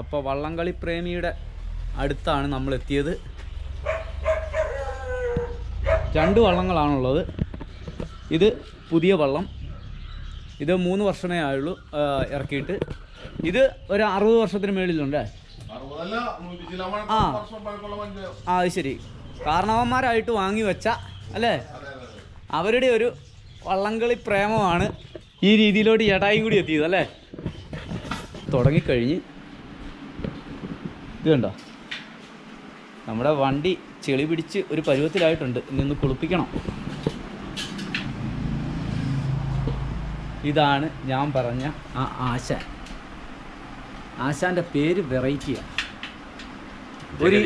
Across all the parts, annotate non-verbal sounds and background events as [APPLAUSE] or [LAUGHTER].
അപ്പോൾ വള്ളംകളി പ്രേമിയുടെ അടുത്താണ് നമ്മൾ എത്തിയത് രണ്ട് വള്ളങ്ങളാണുള്ളത്. ഇത് പുതിയ വള്ളം. ഇത് മൂന്ന് വർഷമേ ആയുള്ളൂ ഇറക്കിയിട്ട്. ഇത് ഒരു അറുപത് വർഷത്തിന് മേളിലുണ്ട്? ആ. ആ അത് ശരി. കാരണവന്മാരായിട്ട് വാങ്ങി വെച്ച അല്ലേ? അവരുടെ ഒരു വള്ളംകളി പ്രേമമാണ് ഈ രീതിയിലോട്ട് ചേട്ടായും കൂടി എത്തിയത് അല്ലേ? തുടങ്ങിക്കഴിഞ്ഞ് കണ്ടോ നമ്മുടെ വണ്ടി ചെളി പിടിച്ച് ഒരു പരുവത്തിലായിട്ടുണ്ട്. ഇനി ഒന്ന് കുളിപ്പിക്കണം. ഇതാണ് ഞാൻ പറഞ്ഞ ആ ആശാൻ. ആശാന്റെ പേര് വെറൈറ്റിയാണ് ഒരു.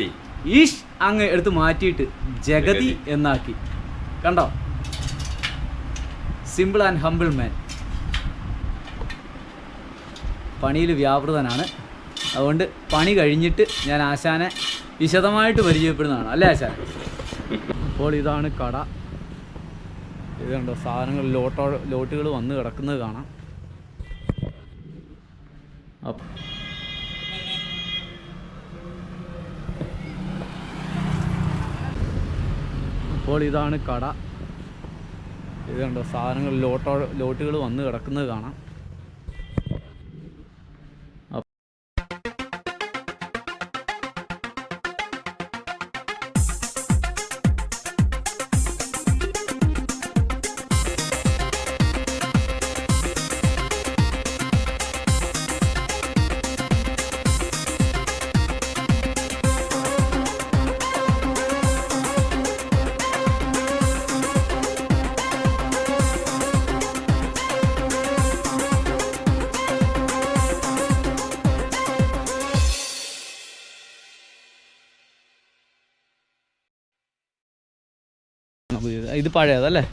ഈഷ് അങ്ങ് എടുത്ത് മാറ്റിയിട്ട് ജഗതി. എന്നാക്കി. കണ്ടോ? സിമ്പിൾ ആൻഡ് ഹമ്പിൾ മാൻ പണിയിൽ വ്യാപൃതനാണ്. അതുകൊണ്ട് പണി കഴിഞ്ഞിട്ട് ഞാൻ ആശാനെ വിശദമായിട്ട് പരിചയപ്പെടുന്നതാണ്. അല്ലേ ആശാൻ? അപ്പോൾ ഇതാണ് കട. ഇത് കണ്ടോ സാധനങ്ങൾ ലോട്ടോ ലോട്ടുകൾ വന്ന് കിടക്കുന്നത് കാണാം. അപ്പ- അപ്പോൾ ഇതാണ് കട. ഇത് കണ്ടോ സാധനങ്ങൾ ലോട്ടോ ലോട്ടുകൾ വന്ന് കിടക്കുന്നത് കാണാം. ഇത് പഴയതല്ലേ?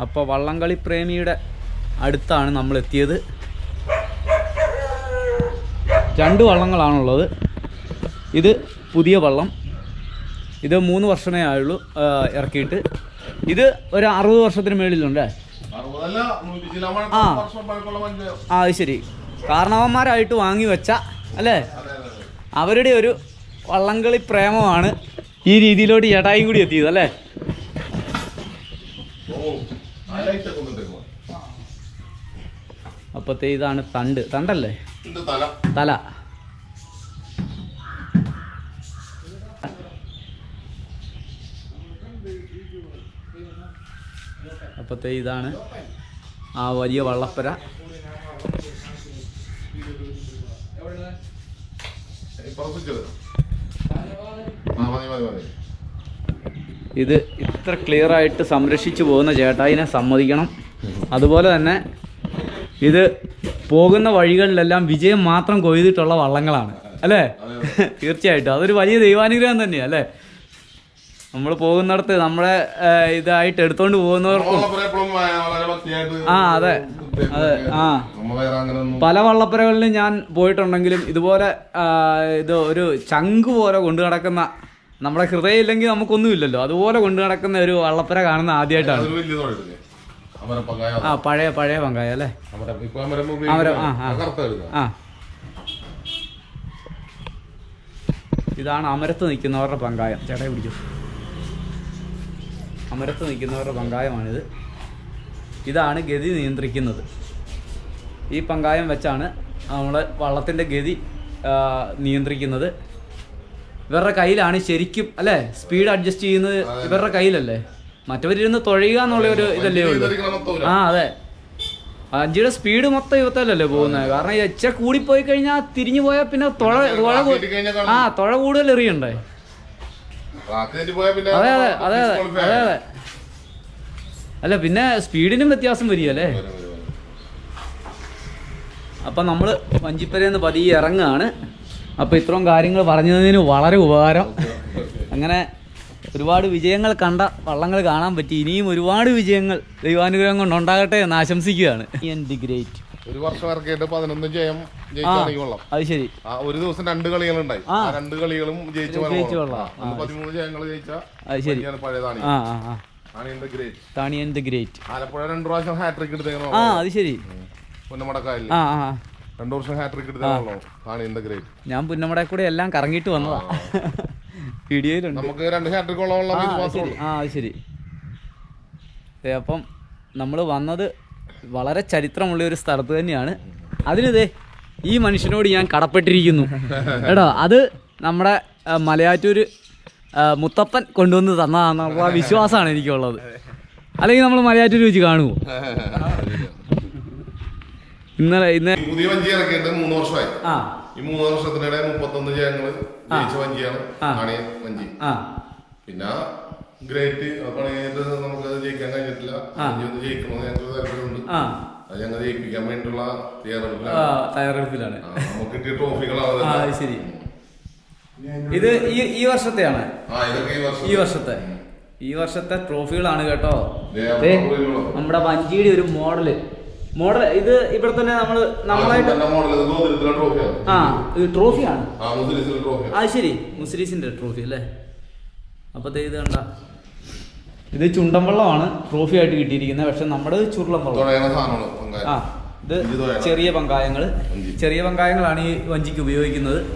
അപ്പോൾ വള്ളംകളി പ്രേമിയുടെ അടുത്താണ് നമ്മൾ എത്തിയത് രണ്ട് വള്ളങ്ങളാണുള്ളത്. ഇത് പുതിയ വള്ളം. ഇത് മൂന്ന് വർഷമേ ആയുള്ളൂ ഇറക്കിയിട്ട്. ഇത് ഒരു അറുപത് വർഷത്തിന് മേളിലുണ്ടേ? ആ. ആ അത് ശരി. കാരണവന്മാരായിട്ട് വാങ്ങി വെച്ച അല്ലേ? അവരുടെ ഒരു വള്ളംകളി പ്രേമമാണ്. ഈ രീതിയിലോട്ട് ചേട്ടായും കൂടി എത്തിയത് അല്ലേ? അപ്പത്തെ. ഇതാണ് തണ്ട്. തണ്ടല്ലേ? തല. അപ്പത്തെ ഇതാണ് ആ വലിയ വള്ളപ്പര. ഇപ്പുറം സ്വിച്ച് ഇത് ഇത്ര ക്ലിയർ ആയിട്ട് സംരക്ഷിച്ചു പോകുന്ന ചേട്ടായിനെ സമ്മതിക്കണം. അതുപോലെ തന്നെ ഇത് പോകുന്ന വഴികളിലെല്ലാം വിജയം മാത്രം കൊയ്തിട്ടുള്ള വള്ളങ്ങളാണ്. അല്ലേ? [LAUGHS] തീർച്ചയായിട്ടും. അതൊരു വലിയ ദൈവാനുഗ്രഹം തന്നെയാണ് അല്ലേ? നമ്മൾ പോകുന്നിടത്ത് നമ്മളെ ഇതായിട്ട് എടുത്തോണ്ട് പോകുന്നവർക്കും ആ, അതെ. അതെ, ആ. പല വള്ളപ്പുരകളിലും ഞാൻ പോയിട്ടുണ്ടെങ്കിലും ഇതുപോലെ ഇത് ഒരു ചങ്ക് പോലെ കൊണ്ടു നടക്കുന്ന നമ്മുടെ ഹൃദയം ഇല്ലെങ്കിൽ നമുക്കൊന്നുമില്ലല്ലോ. അതുപോലെ കൊണ്ടു നടക്കുന്ന ഒരു വള്ളപ്പുര കാണുന്ന ആദ്യമായിട്ടാണ്. ആ പഴയ പഴയ പങ്കായ അല്ലേ. ആ ഇതാണ് അമരത്ത് നിൽക്കുന്നവരുടെ പങ്കായം. ചേട്ടായി പിടിച്ചു. അമരത്ത് നിൽക്കുന്നവരുടെ പങ്കായമാണിത്. ഇതാണ് ഗതി നിയന്ത്രിക്കുന്നത്. ഈ പങ്കായം വെച്ചാണ് നമ്മൾ വള്ളത്തിന്റെ ഗതി നിയന്ത്രിക്കുന്നത്. ഇവരുടെ കയ്യിലാണ് ശരിക്കും അല്ലേ? സ്പീഡ് അഡ്ജസ്റ്റ് ചെയ്യുന്നത് ഇവരുടെ കയ്യിലല്ലേ? മറ്റവരിരുന്ന് തുഴയുക എന്നുള്ള ഒരു ഇതല്ലേ ഉള്ളൂ. ആ അതെ. അഞ്ചിയുടെ സ്പീഡ് മൊത്തം ഇവത്തല്ലേ പോകുന്നത്. കാരണം എച്ച കൂടിപ്പോയി കഴിഞ്ഞാൽ തിരിഞ്ഞു പോയാൽ പിന്നെ തുഴ തുഴ ആ തുഴ കൂടുതൽ എറിയണ്ടേ? അതെ അതെ അതെ അതെ അതെ അതെ. അല്ല പിന്നെ സ്പീഡിനും വ്യത്യാസം വരികയല്ലേ വരും, വരും, വരും. അപ്പം നമ്മൾ വഞ്ചിപ്പരയെന്ന് പതിയെ ഇറങ്ങുകയാണ് അപ്പോൾ ഇത്രയും കാര്യങ്ങൾ പറഞ്ഞതിന് വളരെ ഉപകാരം. അങ്ങനെ ഒരുപാട് വിജയങ്ങൾ കണ്ട വള്ളങ്ങൾ കാണാൻ പറ്റി. ഇനിയും ഒരുപാട് വിജയങ്ങൾ ദൈവാനുഗ്രഹം കൊണ്ട് ഉണ്ടാകട്ടെ എന്ന് ആശംസിക്കുകയാണ്. ദി ഗ്രേറ്റ് ഒരു വർഷം ഇറക്കിയിട്ട് പതിനൊന്ന് ജയം ജയിച്ചാണെങ്കിൽ കൊള്ളാം. അത് ശരി. ഒരു ദിവസം രണ്ട് കളികളുണ്ടായി. ആ. ആ രണ്ട് കളികളും ജയിച്ചു ജയിച്ചു കൊള്ളാം. പതിമൂന്ന് ജയങ്ങൾ ജയിച്ച അത് പഴയതാണ് താണിയൻ ദി ഗ്രേറ്റ്. ആലപ്പുഴ രണ്ടു പ്രാവശ്യം ഹാട്രിക് എടുത്തേക്കണോ? ആ അത് ശരി. പുന്നമടക്കായല്ലേ. ആ ആ രണ്ടു വർഷം ഹാട്രിക് എടുത്താണല്ലോ കാണിന്റെ ഗ്രേറ്റ്. ഞാൻ പുന്നമട കൂടെ എല്ലാം കറങ്ങിട്ട് വന്നതാ. വീഡിയോയിലുണ്ട് നമുക്ക് രണ്ട് ഹാട്രിക് ഉള്ള ആ ശരി. അപ്പം നമ്മൾ വന്നത് വളരെ ചരിത്രമുള്ള ഒരു സ്ഥലത്ത് തന്നെയാണ്. അതിനിതേ ഈ മനുഷ്യനോട് ഞാൻ കടപ്പെട്ടിരിക്കുന്നു. കേട്ടോ അത് നമ്മുടെ മലയാറ്റൂർ മുത്തപ്പൻ കൊണ്ടുവന്ന് തന്നതാണെന്നുള്ള വിശ്വാസമാണ് എനിക്കുള്ളത്. അല്ലെങ്കിൽ നമ്മൾ മലയാറ്റൂർ വെച്ച് കാണുമോ ഇന്നലെ ഇന്ന് പുതിയ വഞ്ചി ഇറക്കിയിട്ട് മൂന്ന് വർഷമായി. ആ. ഈ മൂന്ന് വർഷത്തിനിടെ മുപ്പത്തൊന്ന് ജയങ്ങൾ ജയിച്ച വഞ്ചിയാണ് വഞ്ചി. ആ. പിന്നെ ഗ്രേറ്റ് നമുക്ക് ജയിക്കാൻ കഴിഞ്ഞിട്ടില്ല. വഞ്ചി ഒന്ന് ജയിക്കണമെന്ന് ഞങ്ങൾക്ക് താല്പര്യമുണ്ട്. ആ. അത് ഞങ്ങൾ ജയിപ്പിക്കാൻ തയ്യാറെടുപ്പിലാണ്. തയ്യാറെടുപ്പിലാണ്. ആ, നമുക്ക് കിട്ടിയ ട്രോഫികളാണ് ആ ശരി. ഇത് ഈ ഈ വർഷത്തെയാണ്? ഈ വർഷം ഈ വർഷത്തെ. ഈ വർഷത്തെ ട്രോഫികളാണ് കേട്ടോ. നമ്മുടെ. വഞ്ചിയുടെ ഒരു മോഡൽ. മോഡൽ ഇത് ഇവിടെ തന്നെ നമ്മൾ നമ്മളായിട്ട് ആ, ഇത് ട്രോഫിയാണ്. അത് ശരി. മുസ്ലിസിന്റെ ട്രോഫി അല്ലേ? അപ്പത്തെ ദേ ഇത് കണ്ട. ഇത് ചുണ്ടൻവെള്ളമാണ് ട്രോഫി ആയിട്ട് കിട്ടിയിരിക്കുന്നത്. പക്ഷെ നമ്മുടെ ചുരുളം വെള്ളം ആ ഇത് ചെറിയ പങ്കായങ്ങൾ. ചെറിയ പങ്കായങ്ങളാണ് ഈ വഞ്ചിക്ക് ഉപയോഗിക്കുന്നത്.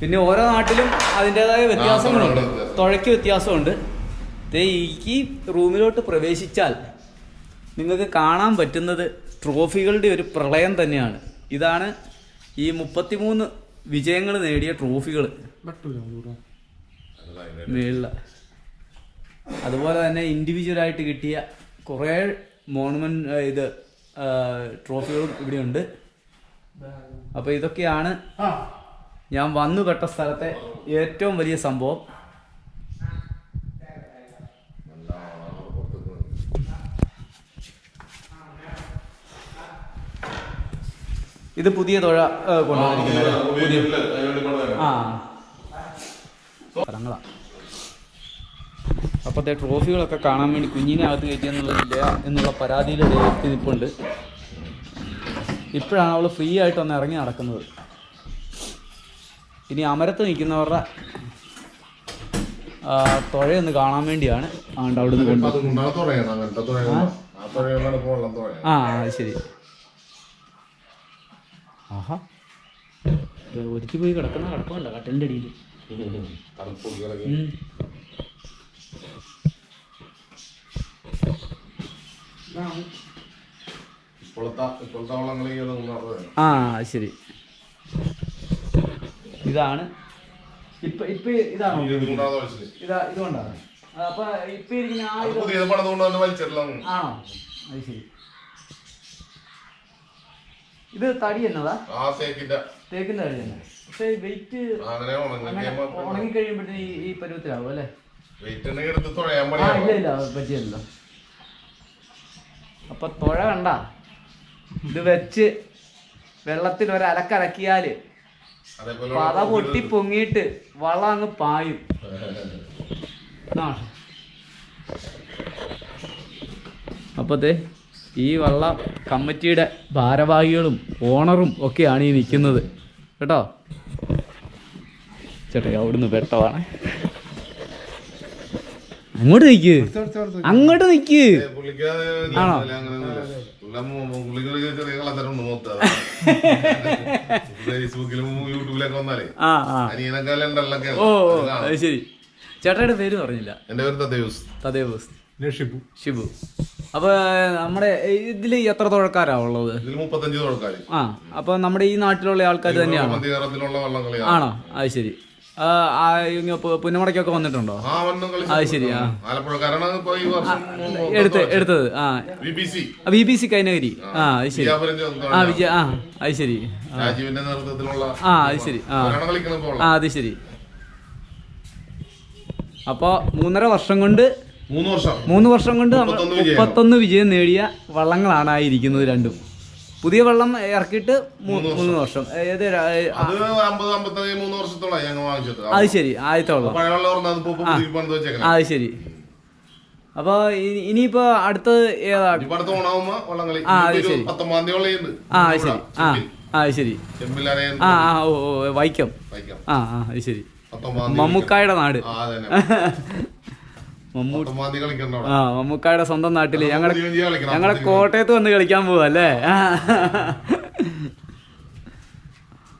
പിന്നെ ഓരോ നാട്ടിലും അതിന്റെതായ വ്യത്യാസങ്ങളുണ്ട്. തുഴയ്ക്ക് വ്യത്യാസമുണ്ട്. ദേ ഈ റൂമിലോട്ട് പ്രവേശിച്ചാൽ നിങ്ങൾക്ക് കാണാൻ പറ്റുന്നത് ട്രോഫികളുടെ ഒരു പ്രളയം തന്നെയാണ്. ഇതാണ് ഈ മുപ്പത്തിമൂന്ന് വിജയങ്ങൾ നേടിയ ട്രോഫികൾ മേളിൽ അതുപോലെ തന്നെ ഇൻഡിവിജ്വലായിട്ട് കിട്ടിയ കുറേ മോണമെന്റ് ഇത് ട്രോഫികളും ഇവിടെയുണ്ട്. അപ്പോൾ ഇതൊക്കെയാണ് ഞാൻ വന്നു പെട്ട സ്ഥലത്തെ ഏറ്റവും വലിയ സംഭവം. ഇത് പുതിയ തുഴ കൊണ്ടുവന്നിരിക്കുന്നത്. പുതിയ ആ സ്ഥലങ്ങളാ അപ്പോഴത്തെ ട്രോഫികളൊക്കെ കാണാൻ വേണ്ടി കുഞ്ഞിനെ അകത്ത് കയറ്റിയെന്നുള്ളതില്ല എന്നുള്ള പരാതിയിൽ എത്തി നിൽപ്പുണ്ട് ഇപ്പോഴാണ് അവൾ ഫ്രീ ആയിട്ട് ഒന്ന് ഇറങ്ങി നടക്കുന്നത്. ഇനി അമരത്ത് നിൽക്കുന്നവരുടെ തുഴയൊന്ന് കാണാൻ വേണ്ടിയാണ് ആണ്ട് അവിടെ നിന്ന് ആ? അത് ശരി. ആഹാ. ഒരുക്കി പോയി കിടക്കുന്ന കിടപ്പുണ്ടോ? കട്ടലിന്റെ അടിയിൽ. ആ ശരി. ഇതാണ്. ഇപ്പൊ ഇപ്പൊ ഇതാണോ? ഇതാ ഇതുകൊണ്ടാണ് അപ്പൊ ഇപ്പൊ ഇരിക്കുന്ന ആ ഇത്. ആണോ അത് ശരി. ഇത് തടി എന്നതാ? തേക്കിന്റെ. തടി തന്നെ. പക്ഷേ വെയിറ്റ് ഉണങ്ങി കഴിയുമ്പോഴത്തേക്ക് കഴിയുമ്പോഴത്തേന് ഈ പരുവത്തിലാവും അല്ലേ? ഇല്ല ഇല്ല പറ്റിയല്ലോ അപ്പൊ തുഴ കണ്ട? ഇത് വെച്ച് വെള്ളത്തിൽ ഒരു അലക്കലക്കിയാൽ അതേപോലെ പത പൊട്ടി പൊങ്ങിയിട്ട് വള്ളം അങ്ങ് പായും. അപ്പത്തെ ഈ വള്ള കമ്മിറ്റിയുടെ ഭാരവാഹികളും ഓണറും ഒക്കെയാണ് ഈ നിൽക്കുന്നത്. കേട്ടോ? ചേട്ടാ അവിടുന്ന് പെട്ടതാണ് അങ്ങോട്ട് നിൽക്ക് അങ്ങോട്ട് നിക്ക്. ആണോ? [LAUGHS] ഓ ശരി. ചേട്ടയുടെ പേര് പറഞ്ഞില്ല. എന്റെ പേര് തദേവസ്. ഷിബു. അപ്പൊ നമ്മുടെ ഇതിൽ എത്ര തുഴക്കാരാ ഉള്ളത്? മുപ്പത്തഞ്ച് തുഴക്കാർ ആ അപ്പൊ നമ്മുടെ ഈ നാട്ടിലുള്ള ആൾക്കാർ തന്നെയാണ്? ആണോ? അത് ശരി. ആ, ആ, ഇങ്ങ് പു- വന്നിട്ടുണ്ടോ? അത് ശരിയാ എടുത്ത് എടുത്തത് ആ. B B C Kainakary. ആ അത് ശരി. ആ വിജയ ആ അത് ശരി ആ. അത് ശരി ആ. അത് ശരി. അപ്പോൾ മൂന്നര വർഷം കൊണ്ട് മൂന്ന് വർഷം. മൂന്ന് വർഷം കൊണ്ട് മുപ്പത്തൊന്ന് വിജയം. മുപ്പത്തൊന്ന് വിജയം നേടിയ വള്ളങ്ങളാണ് ആ ഇരിക്കുന്നത് രണ്ടും. പുതിയ വെള്ളം ഇറക്കിയിട്ട് മൂന്ന് വർഷം. ഏത് അത് ശരി ആദ്യത്തെ വെള്ളം അത് ശരി. അപ്പൊ ഇനിയിപ്പോ അടുത്ത് ഏതാ ആ, അത് ശരി. ആ ശരി. ആ ആ ശരി. ചെമ്പിലാരെ ആ ആ ഓ വൈക്കം. ആ ആ അത് ശരി. മമ്മൂക്കായുടെ നാട്. ആ അതന്നെ മമ്മൂ പത്തമാന്തി കളിക്കണ്ട അവിടെ. ആ മമ്മൂക്കായുടെ സ്വന്തം നാട്ടിൽ ഞങ്ങളുടെ കോട്ടയത്ത് വന്ന് കളിക്കാൻ പോവാ അല്ലേ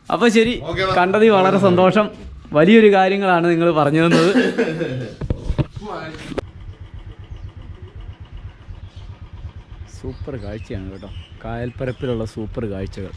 അപ്പൊ ശരി കണ്ടതി കണ്ടതിൽ വളരെ സന്തോഷം. വലിയൊരു കാര്യങ്ങളാണ് നിങ്ങൾ പറഞ്ഞു തന്നത്. [LAUGHS] സൂപ്പർ കാഴ്ചയാണ് കേട്ടോ. കായൽപ്പരപ്പിലുള്ള സൂപ്പർ കാഴ്ചകൾ.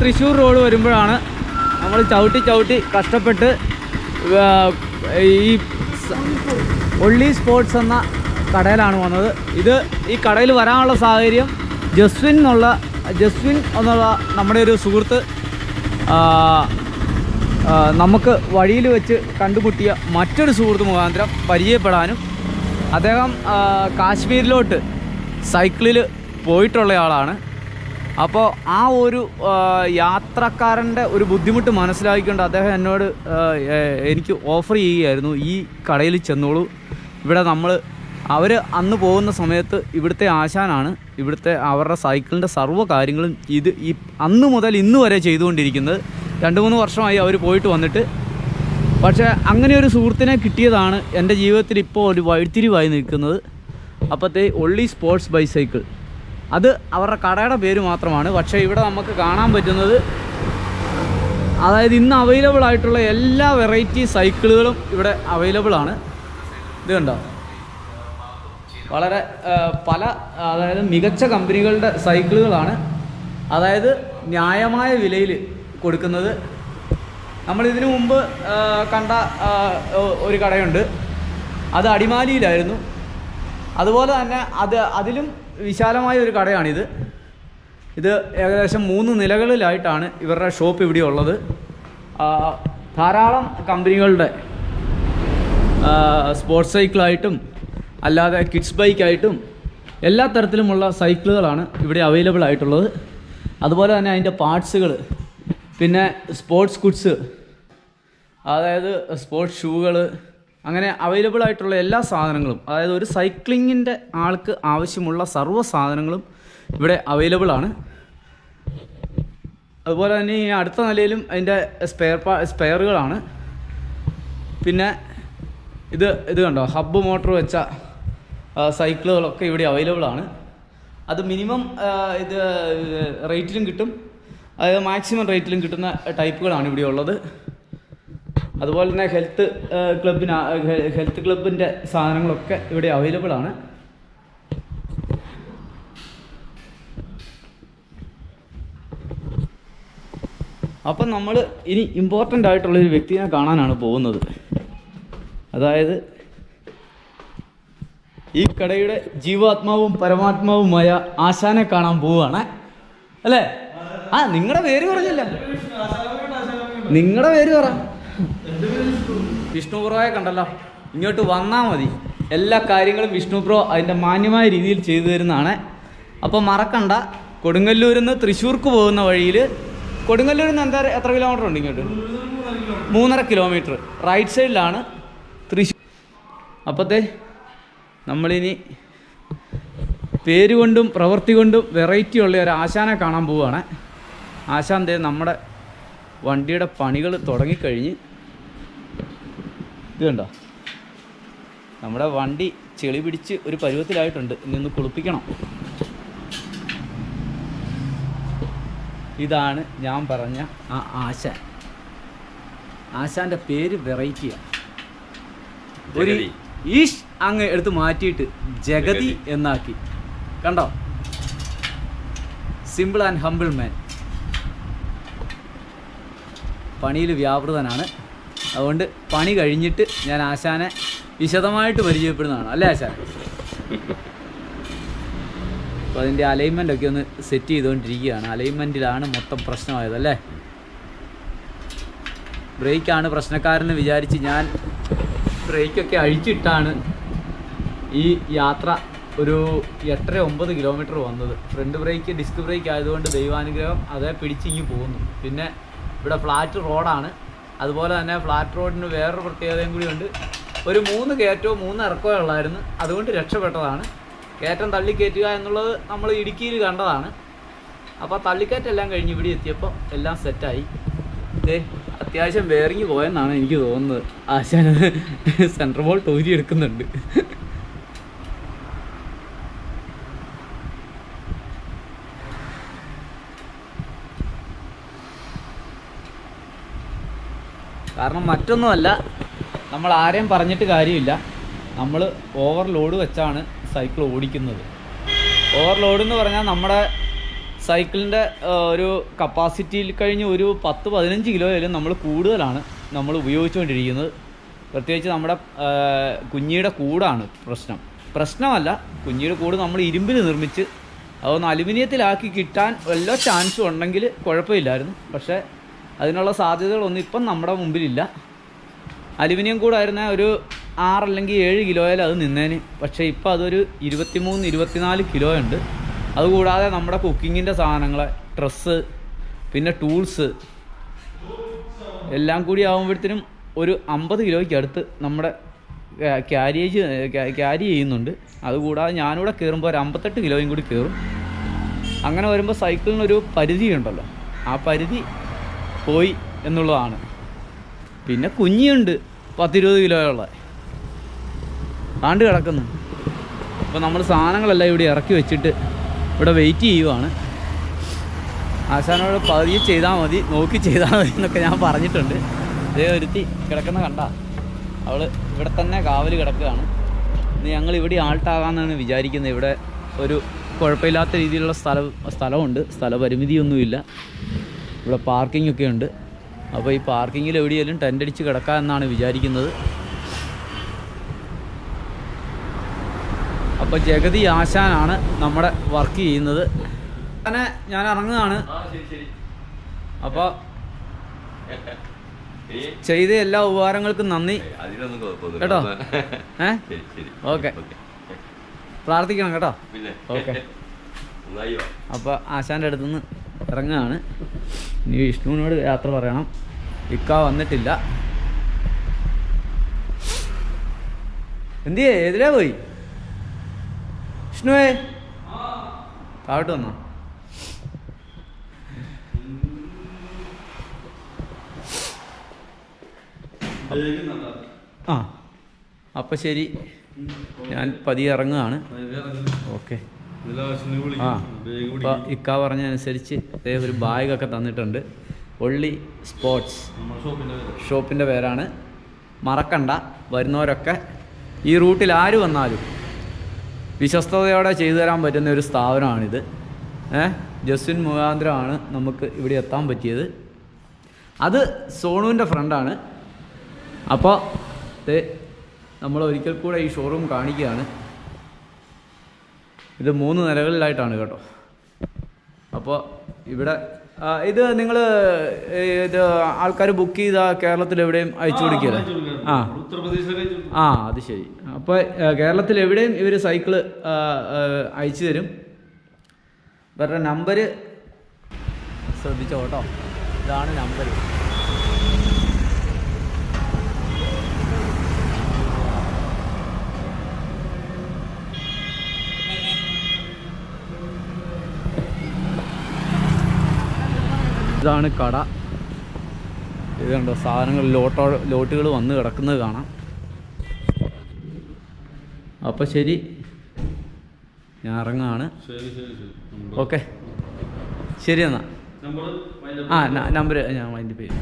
തൃശ്ശൂർ റോഡ് വരുമ്പോഴാണ് നമ്മൾ ചവിട്ടി ചവിട്ടി കഷ്ടപ്പെട്ട് ഈ ഒള്ളി സ്പോർട്സ് എന്ന കടയിലാണ് വന്നത്. ഇത് ഈ കടയിൽ വരാനുള്ള സാഹചര്യം ജസ്വിൻ എന്നുള്ള ജസ്വിൻ എന്നുള്ള നമ്മുടെ ഒരു സുഹൃത്ത് നമുക്ക് വഴിയിൽ വെച്ച് കണ്ടുമുട്ടിയ മറ്റൊരു സുഹൃത്ത് മുഖാന്തരം പരിചയപ്പെടാനും അദ്ദേഹം കാശ്മീരിലോട്ട് സൈക്കിളിൽ പോയിട്ടുള്ള ആളാണ്. അപ്പോൾ ആ ഒരു യാത്രക്കാരന്റെ ഒരു ബുദ്ധിമുട്ട് മനസ്സിലാക്കിക്കൊണ്ട് അദ്ദേഹം എന്നോട് എനിക്ക് ഓഫർ ചെയ്യുകയായിരുന്നു. ഈ കടയിൽ ചെന്നോളൂ. ഇവിടെ നമ്മൾ അവർ അന്ന് പോകുന്ന സമയത്ത് ഇവിടുത്തെ ആശാനാണ്. ഇവിടുത്തെ അവരുടെ സൈക്കിളിന്റെ സർവ കാര്യങ്ങളും ഇത് ഈ അന്ന് മുതൽ ഇന്ന് വരെ ചെയ്തുകൊണ്ടിരിക്കുന്നത്. രണ്ട് മൂന്ന് വർഷമായി അവർ പോയിട്ട് വന്നിട്ട്. പക്ഷേ അങ്ങനെ ഒരു സുഹൃത്തിനെ കിട്ടിയതാണ് എന്റെ ജീവിതത്തിൽ ഇപ്പോൾ ഒരു വഴിത്തിരിവായി നിൽക്കുന്നത്. അപ്പോഴത്തെ ഒള്ളി സ്പോർട്സ് ബൈസൈക്കിൾ അത് അവരുടെ കടയുടെ പേര് മാത്രമാണ്. പക്ഷേ ഇവിടെ നമുക്ക് കാണാൻ പറ്റുന്നത് അതായത് ഇന്ന് അവൈലബിൾ ആയിട്ടുള്ള എല്ലാ വെറൈറ്റി സൈക്കിളുകളും ഇവിടെ അവൈലബിൾ ആണ്. ഇത് കണ്ടോ? വളരെ പല അതായത് മികച്ച കമ്പനികളുടെ സൈക്കിളുകളാണ് അതായത് ന്യായമായ വിലയിൽ കൊടുക്കുന്നത്. നമ്മൾ ഇതിനു മുമ്പ് കണ്ട ഒരു കടയുണ്ട്. അത് അടിമാലിയിലായിരുന്നു. അതുപോലെ തന്നെ അത് അതിലും വിശാലമായ ഒരു കടയാണിത്. ഇത് ഏകദേശം മൂന്ന് നിലകളിലായിട്ടാണ് ഇവരുടെ ഷോപ്പ് ഇവിടെ ഉള്ളത്. ധാരാളം കമ്പനികളുടെ സ്പോർട്സ് സൈക്കിളായിട്ടും അല്ലാതെ കിഡ്സ് ബൈക്കായിട്ടും എല്ലാ തരത്തിലുമുള്ള സൈക്കിളുകളാണ് ഇവിടെ അവൈലബിൾ ആയിട്ടുള്ളത്. അതുപോലെ തന്നെ അതിന്റെ പാർട്സുകൾ പിന്നെ സ്പോർട്സ് ഗുഡ്സ് അതായത് സ്പോർട്സ് ഷൂകൾ അങ്ങനെ അവൈലബിൾ ആയിട്ടുള്ള എല്ലാ സാധനങ്ങളും അതായത് ഒരു സൈക്ലിങ്ങിന്റെ ആൾക്ക് ആവശ്യമുള്ള സർവ സാധനങ്ങളും ഇവിടെ അവൈലബിൾ ആണ്. അതുപോലെ തന്നെ ഈ അടുത്ത നിലയിലും അതിന്റെ സ്പെയർ പാ സ്പെയറുകളാണ് പിന്നെ ഇത് ഇത് കണ്ടോ? ഹബ്ബ് മോട്ടോർ വെച്ച സൈക്കിളുകളൊക്കെ ഇവിടെ അവൈലബിൾ ആണ്. അത് മിനിമം ഇത് റേറ്റിലും കിട്ടും. അതായത് മാക്സിമം റേറ്റിലും കിട്ടുന്ന ടൈപ്പുകളാണ് ഇവിടെ ഉള്ളത്. അതുപോലെ തന്നെ ഹെൽത്ത് ക്ലബിന് ഹെൽത്ത് ക്ലബിന്റെ സാധനങ്ങളൊക്കെ ഇവിടെ അവൈലബിൾ ആണ്. അപ്പം നമ്മൾ ഇനി ഇമ്പോർട്ടന്റ് ആയിട്ടുള്ളൊരു വ്യക്തിയെ കാണാനാണ് പോകുന്നത്. അതായത് ഈ കടയുടെ ജീവാത്മാവും പരമാത്മാവുമായ ആശാനെ കാണാൻ പോവുകയാണ്. അല്ലേ? ആ നിങ്ങളുടെ പേര് പറഞ്ഞില്ല. നിങ്ങളുടെ പേര് പറ. വിഷ്ണു കണ്ടല്ലോ. ഇങ്ങോട്ട് വന്നാൽ മതി. എല്ലാ കാര്യങ്ങളും വിഷ്ണു അതിന്റെ മാന്യമായ രീതിയിൽ ചെയ്തു തരുന്നതാണ്. അപ്പോൾ മറക്കണ്ട. കൊടുങ്ങല്ലൂരിൽ നിന്ന് തൃശ്ശൂർക്ക് പോകുന്ന വഴിയിൽ കൊടുങ്ങല്ലൂരിൽ നിന്ന് എന്താ എത്ര കിലോമീറ്റർ ഉണ്ട് ഇങ്ങോട്ട്? മൂന്നര കിലോമീറ്റർ റൈറ്റ് സൈഡിലാണ് തൃശ്ശൂർ അപ്പോഴത്തെ നമ്മളിനി പേര് കൊണ്ടും പ്രവൃത്തി കൊണ്ടും വെറൈറ്റി ഉള്ള ഒരു ആശാനെ കാണാൻ പോവുകയാണ്. ആശാൻ നമ്മുടെ വണ്ടിയുടെ പണികൾ തുടങ്ങിക്കഴിഞ്ഞ് ഇത് കണ്ടോ നമ്മുടെ വണ്ടി ചെളി പിടിച്ച് ഒരു പരുവത്തിലായിട്ടുണ്ട്. ഇനി ഒന്ന് കുളിപ്പിക്കണം. ഇതാണ് ഞാൻ പറഞ്ഞ ആ ആശാൻ. ആശാന്റെ പേര് വെറൈറ്റിയാണ് ഒരു. ഈഷ് അങ്ങ് എടുത്ത് മാറ്റിയിട്ട് ജഗതി എന്നാക്കി. കണ്ടോ? സിമ്പിൾ ആൻഡ് ഹമ്പിൾ മാൻ പണിയിൽ വ്യാപൃതനാണ്. അതുകൊണ്ട് പണി കഴിഞ്ഞിട്ട് ഞാൻ ആശാനെ വിശദമായിട്ട് പരിചയപ്പെടുന്നതാണ്. അല്ലേ ആശാൻ അപ്പോൾ അതിന്റെ അലൈൻമെന്റ് ഒക്കെ ഒന്ന് സെറ്റ് ചെയ്തുകൊണ്ടിരിക്കുകയാണ്. അലൈൻമെന്റിലാണ് മൊത്തം പ്രശ്നമായത് അല്ലേ? ബ്രേക്കാണ് പ്രശ്നക്കാരെന്ന് വിചാരിച്ച് ഞാൻ ബ്രേക്കൊക്കെ അഴിച്ചിട്ടാണ് ഈ യാത്ര ഒരു എട്ടര ഒമ്പത് കിലോമീറ്റർ വന്നത്. ഫ്രണ്ട് ബ്രേക്ക് ഡിസ്ക് ബ്രേക്ക് ആയതുകൊണ്ട് ദൈവാനുഗ്രഹം അതേ പിടിച്ചിങ്ങി പോകുന്നു. പിന്നെ ഇവിടെ ഫ്ലാറ്റ് റോഡാണ് അതുപോലെ തന്നെ ഫ്ലാറ്റ് റോഡിന് വേറൊരു പ്രത്യേകതയും കൂടി ഉണ്ട്. ഒരു മൂന്ന് കയറ്റവും മൂന്ന് ഇറക്കമോ ഉള്ളായിരുന്നു. അതുകൊണ്ട് രക്ഷപ്പെട്ടതാണ്. കയറ്റം തള്ളിക്കയറ്റുക എന്നുള്ളത് നമ്മൾ ഇടുക്കിയിൽ കണ്ടതാണ്. അപ്പോൾ തള്ളിക്കയറ്റെല്ലാം കഴിഞ്ഞ് ഇവിടെ എത്തിയപ്പോൾ എല്ലാം സെറ്റായി ദേ അത്യാവശ്യം വേറിങ്ങി പോയെന്നാണ് എനിക്ക് തോന്നുന്നത്. ആശാന സെൻട്രൽ ബോൾ തോരി എടുക്കുന്നുണ്ട് കാരണം മറ്റൊന്നുമല്ല നമ്മൾ ആരെയും പറഞ്ഞിട്ട് കാര്യമില്ല. നമ്മൾ ഓവർലോഡ് വെച്ചാണ് സൈക്കിൾ ഓടിക്കുന്നത്. ഓവർലോഡ് എന്ന് പറഞ്ഞാൽ നമ്മുടെ സൈക്കിളിന്റെ ഒരു കപ്പാസിറ്റിയിൽ കഴിഞ്ഞ് ഒരു പത്ത് പതിനഞ്ച് കിലോയിലും നമ്മൾ കൂടുതലാണ് നമ്മൾ ഉപയോഗിച്ചുകൊണ്ടിരിക്കുന്നത്. പ്രത്യേകിച്ച് നമ്മുടെ കുഞ്ഞിയുടെ കൂടാണ് പ്രശ്നം. പ്രശ്നമല്ല കുഞ്ഞിയുടെ കൂട് നമ്മൾ ഇരുമ്പിൽ നിർമ്മിച്ച് അതൊന്ന് അലുമിനിയത്തിലാക്കി കിട്ടാൻ വല്ല ചാൻസും ഉണ്ടെങ്കിൽ കുഴപ്പമില്ലായിരുന്നു. പക്ഷേ അതിനുള്ള സാധ്യതകളൊന്നും ഇപ്പം നമ്മുടെ മുമ്പിലില്ല. അലുമിനിയം കൂടായിരുന്ന ഒരു ആറല്ലെങ്കിൽ ഏഴ് കിലോയിൽ അത് നിന്നേന്. പക്ഷേ ഇപ്പോൾ അതൊരു ഇരുപത്തിമൂന്ന് ഇരുപത്തിനാല് കിലോ ഉണ്ട്. അതുകൂടാതെ നമ്മുടെ കുക്കിങ്ങിന്റെ സാധനങ്ങൾ ഡ്രസ്സ് പിന്നെ ടൂൾസ് എല്ലാം കൂടി ആകുമ്പോഴത്തേനും ഒരു അമ്പത് കിലോയ്ക്ക് അടുത്ത് നമ്മുടെ ക്യാരിയേജ് ക്യാരി ചെയ്യുന്നുണ്ട്. അതുകൂടാതെ ഞാനിവിടെ കയറുമ്പോൾ ഒരു അമ്പത്തെട്ട് കിലോയും കൂടി കയറും. അങ്ങനെ വരുമ്പോൾ സൈക്കിളിനൊരു പരിധിയുണ്ടല്ലോ. ആ പരിധി പോയി എന്നുള്ളതാണ്. പിന്നെ കുഞ്ഞിയുണ്ട് പത്തിരുപത് കിലോയുള്ള ആണ്ട് കിടക്കുന്നു. അപ്പോൾ നമ്മൾ സാധനങ്ങളെല്ലാം ഇവിടെ ഇറക്കി വെച്ചിട്ട് ഇവിടെ വെയിറ്റ് ചെയ്യുവാണ്. ആശാനോട് പതിയെ ചെയ്താൽ മതി നോക്കി ചെയ്താൽ മതി എന്നൊക്കെ ഞാൻ പറഞ്ഞിട്ടുണ്ട്. ഇതേ ഒരുത്തി കിടക്കുന്ന കണ്ട. അവൾ ഇവിടെ തന്നെ കാവൽ കിടക്കുകയാണ്. ഞങ്ങൾ ഇവിടെ ആൾട്ടാകാമെന്നാണ് വിചാരിക്കുന്നത്. ഇവിടെ ഒരു കുഴപ്പമില്ലാത്ത രീതിയിലുള്ള സ്ഥലം സ്ഥലമുണ്ട്. സ്ഥലപരിമിതിയൊന്നുമില്ല. ഇവിടെ പാർക്കിംഗ് ഒക്കെ ഉണ്ട്. അപ്പോൾ ഈ പാർക്കിങ്ങിൽ എവിടെയെങ്കിലും ടെന്റ് അടിച്ച് കിടക്കാം എന്നാണ് വിചാരിക്കുന്നത്. അപ്പോൾ ജഗതി ആശാനാണ് നമ്മുടെ വർക്ക് ചെയ്യുന്നത്. അങ്ങനെ ഞാൻ ഇറങ്ങുകയാണ്. അപ്പോൾ ചെയ്ത എല്ലാ ഉപകാരങ്ങൾക്കും നന്ദി. കേട്ടോ? [LAUGHS] ഏ? ഓക്കെ. പ്രാർത്ഥിക്കണം കേട്ടോ? ഓക്കെ. [LAUGHS] അപ്പോൾ ആശാന്റെ അടുത്ത് നിന്ന് ഇറങ്ങുകയാണ്. ഇനി വിഷ്ണുവിനോട് യാത്ര പറയണം. ഇക്ക വന്നിട്ടില്ല. എന്തിയേ എതിരാ പോയി? വിഷ്ണുവേ താഴോട്ട് വന്നോ. ആ അപ്പം ശരി. ഞാൻ പതിയെ ഇറങ്ങുകയാണ്. ഓക്കെ. ആ അപ്പോൾ ഇക്ക പറഞ്ഞതനുസരിച്ച് അദ്ദേഹം ഒരു ബാഗൊക്കെ തന്നിട്ടുണ്ട്. ഒള്ളി സ്പോർട്സ് ഷോപ്പിന്റെ പേരാണ്. മറക്കണ്ട വരുന്നവരൊക്കെ ഈ റൂട്ടിൽ ആര് വന്നാലും വിശ്വസ്തയോടെ ചെയ്തു തരാൻ പറ്റുന്ന ഒരു സ്ഥാപനമാണിത്. ഏ ജസ്വിൻ മുഖാന്തരമാണ് നമുക്ക് ഇവിടെ എത്താൻ പറ്റിയത്. അത് സോണുവിന്റെ ഫ്രണ്ടാണ് അപ്പോൾ നമ്മൾ ഒരിക്കൽ കൂടെ ഈ ഷോറൂം കാണിക്കുകയാണ്. ഇത് മൂന്ന് നിലകളിലായിട്ടാണ് കേട്ടോ. അപ്പോൾ ഇവിടെ ഇത് നിങ്ങൾ ഇത് ആൾക്കാർ ബുക്ക് ചെയ്ത കേരളത്തിൽ എവിടെയും അയച്ചു കൊടുക്കുക ആ ആ. അത് ശരി. അപ്പോൾ കേരളത്തിൽ എവിടെയും ഇവർ സൈക്കിൾ അയച്ചു തരും. ഇവരുടെ നമ്പർ ശ്രദ്ധിച്ചോ കേട്ടോ ഇതാണ് നമ്പർ ഇതാണ് കട. ഇത് കണ്ടോ സാധനങ്ങൾ ലോട്ടോ ലോട്ടുകൾ വന്ന് കിടക്കുന്നത് കാണാം. അപ്പോൾ ശരി. ഞാൻ ഇറങ്ങാണ്. ഓക്കെ. ശരി എന്നാൽ ആ നമ്പർ ഞാൻ അതിന്റെ പേര്